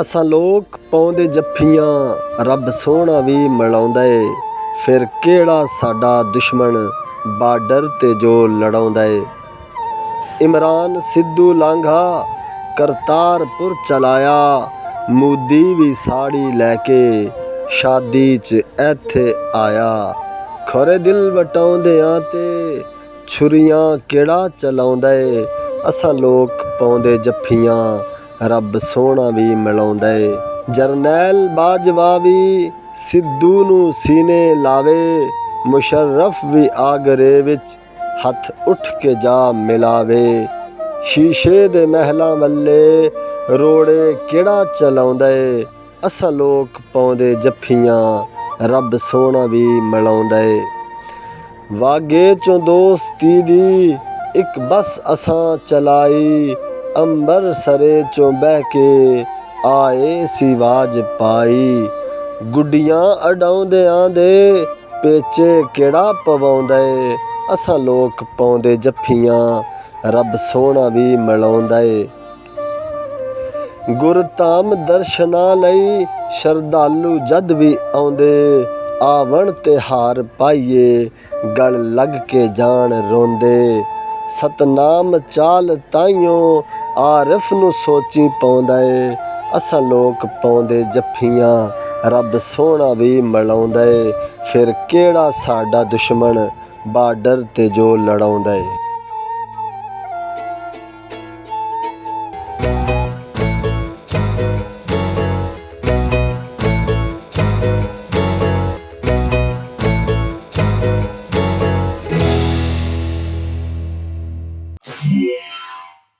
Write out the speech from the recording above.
ਅਸਾਂ ਲੋਕ ਪਾਉਂਦੇ ਜੱਫੀਆਂ, ਰੱਬ ਸੋਹਣਾ ਵੀ ਮਿਲਾਉਂਦਾ ਏ। ਫਿਰ ਕਿਹੜਾ ਸਾਡਾ ਦੁਸ਼ਮਣ ਬਾਰਡਰ ਤੇ ਜੋ ਲੜਾਉਂਦਾ ਏ? ਇਮਰਾਨ ਸਿੱਧੂ ਲਾਂਘਾ, ਕਰਤਾਰਪੁਰ ਚਲਾਇਆ। ਮੋਦੀ ਵੀ ਸਾੜੀ ਲੈ ਕੇ ਸ਼ਾਦੀ 'ਚ ਇੱਥੇ ਆਇਆ। ਖਰੇ ਦਿਲ ਵਟਾਉਂਦਿਆਂ ਤੇ ਛੁਰੀਆਂ ਕਿਹੜਾ ਚਲਾਉਂਦਾ ਏ? ਅਸਾਂ ਲੋਕ ਪਾਉਂਦੇ ਜੱਫੀਆਂ ਰੱਬ ਸੋਹਣਾ ਵੀ ਮਿਲਾਉਂਦਾ ਏ। ਜਰਨੈਲ ਬਾਜਵਾ ਵੀ ਸਿੱਧੂ ਨੂੰ ਸੀਨੇ ਲਾਵੇ, ਮੁਸ਼ਰਫ ਵੀ ਆਗਰੇ ਵਿੱਚ ਹੱਥ ਉੱਠ ਕੇ ਜਾ ਮਿਲਾਵੇ। ਸ਼ੀਸ਼ੇ ਦੇ ਮਹਿਲਾਂ ਵੱਲੇ ਰੋੜੇ ਕਿਹੜਾ ਚਲਾਉਂਦਾ ਏ? ਅਸਾਂ ਲੋਕ ਪਾਉਂਦੇ ਜੱਫੀਆਂ, ਰੱਬ ਸੋਹਣਾ ਵੀ ਮਿਲਾਉਂਦਾ ਏ। ਵਾਗੇ ਚੋਂ ਦੋਸਤੀ ਦੀ ਇੱਕ ਬਸ ਅਸਾਂ ਚਲਾਈ ਅੰਬਰ ਸਰੇ ਚੋਂ ਬਹਿ ਕੇ ਆਏ ਸਿਵਾਜ ਪਾਈ। ਗੁੱਡੀਆਂ ਅਡਾਉਂਦਿਆਂ ਦੇ ਪੇਚੇ ਕਿਹੜਾ ਪਵਾਉਂਦਾ? ਏ ਅਸਾਂ ਲੋਕ ਪਾਉਂਦੇ ਜੱਫੀਆਂ, ਰੱਬ ਸੋਹਣਾ ਵੀ ਮਿਲਾਉਂਦਾ ਏ। ਗੁਰਧਾਮ ਦਰਸ਼ਨਾਂ ਲਈ ਸ਼ਰਧਾਲੂ ਜਦ ਵੀ ਆਉਂਦੇ, ਆਵਣ ਤੇ ਹਾਰ ਪਾਈਏ, ਗਲ ਲੱਗ ਕੇ ਜਾਣ ਰੋਂਦੇ। ਸਤਨਾਮ ਚਾਲ ਤਾਈਓ ਆਰਫ ਨੂੰ ਸੋਚੀ ਪਾਉਂਦਾ ਏ। ਅਸਾਂ ਲੋਕ ਪਾਉਂਦੇ ਜੱਫੀਆਂ, ਰੱਬ ਸੋਹਣਾ ਵੀ ਮਲਾਉਂਦਾ ਏ। ਫਿਰ ਕਿਹੜਾ ਸਾਡਾ ਦੁਸ਼ਮਣ ਬਾਰਡਰ ਤੇ ਜੋ ਲੜਾਉਂਦਾ ਏ?